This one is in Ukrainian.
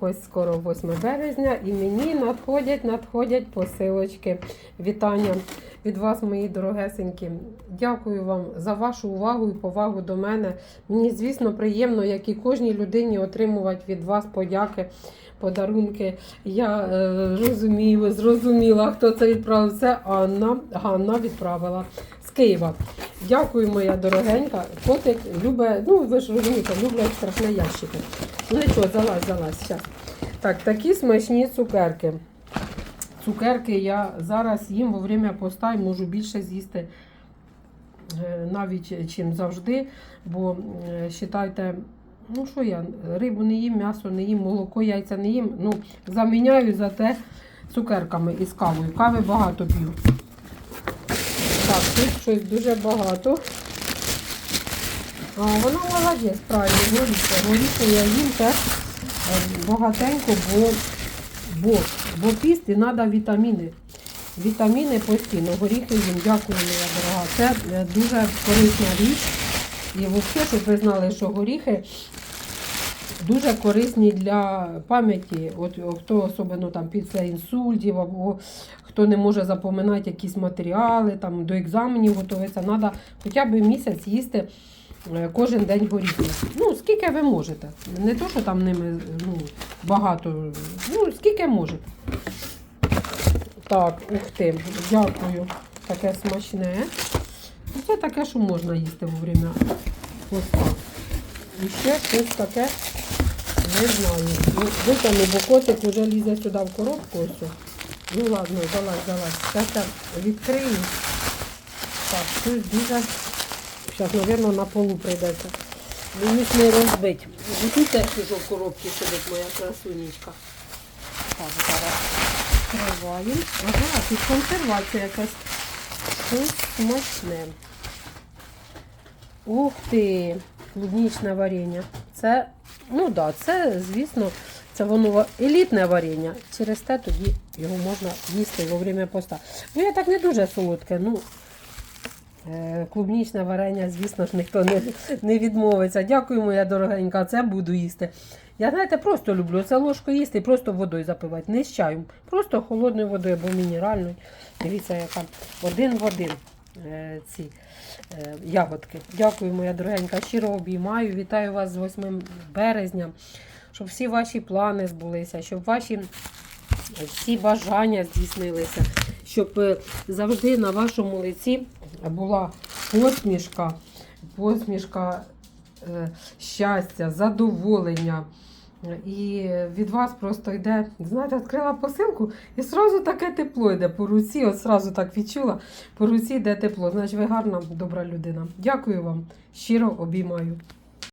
Ось скоро 8 березня, і мені надходять, надходять посилочки. Вітання від вас, мої дорогесенькі. Дякую вам за вашу увагу і повагу до мене. Мені, звісно, приємно, як і кожній людині, отримувати від вас подяки, подарунки. Я е, розумію, зрозуміла, хто це відправив. Це Анна. Ганна відправила з Києва. Дякую, моя дорогенька. Котик любить, ну ви ж розумієте, люблять страшне ящики. Ну нічого, залазь, залазь. Щас. Так, такі смачні цукерки. Цукерки я зараз їм во время поста і можу більше з'їсти е, навіть чим завжди. Бо вважайте, ну що я, рибу не їм, м'ясо не їм, молоко, яйця не їм. Ну, заміняю за те цукерками із кавою. Кави багато п'ю. Так, тут щось дуже багато. А, вона молодець, правильно, горіше. Горіше я їм теж е, багатенько, бо, бо, бо піст і треба вітаміни. Вітаміни постійно. Горіхи їм, дякую, моя дорога. Це е, дуже корисна річ. І взагалі, щоб ви знали, що горіхи дуже корисні для пам'яті. От хто особливо там після інсультів, або хто не може запоминати якісь матеріали, там до екзаменів готуватися, треба хоча б місяць їсти е, кожен день горіхи. Ну, скільки ви можете. Не то, що там ними ну, багато, ну, скільки можете. Так, ух ти, дякую. Таке смачне. Це таке, що можна їсти во время поста. І ще щось таке, не знаю. Ну, Витягну, бо котик вже лізе сюди в коробку. Ось. Ну ладно, залазь, залазь. Зараз я відкрию. Так, щось дуже. Зараз, мабуть, на полу прийдеться. Мені ж не розбить. Тут теж уже в коробці сидить моя красунечка. Так, зараз відкриваємо. Ага, тут консервація якась. Щось смачне. Ух ти! Клубнічне варення. Це, ну да, це, звісно, це воно елітне варення. Через те тоді його можна їсти во время поста. Ну, я так не дуже солодке. Ну, е, клубнічне варення, звісно ж, ніхто не, не відмовиться. Дякую, моя дорогенька, це буду їсти. Я, знаєте, просто люблю це ложку їсти і просто водою запивати. Не з чаєм. Просто холодною водою або мінеральною. Дивіться, яка один в один ці е, ягодки. Дякую, моя дорогенька. Щиро обіймаю. Вітаю вас з 8 березня. Щоб всі ваші плани збулися, щоб ваші всі бажання здійснилися, щоб е, завжди на вашому лиці була посмішка, посмішка е, щастя, задоволення. І від вас просто йде, знаєте, відкрила посилку і одразу таке тепло йде по руці. От одразу так відчула, по руці йде тепло. Значить, ви гарна, добра людина. Дякую вам, щиро обіймаю.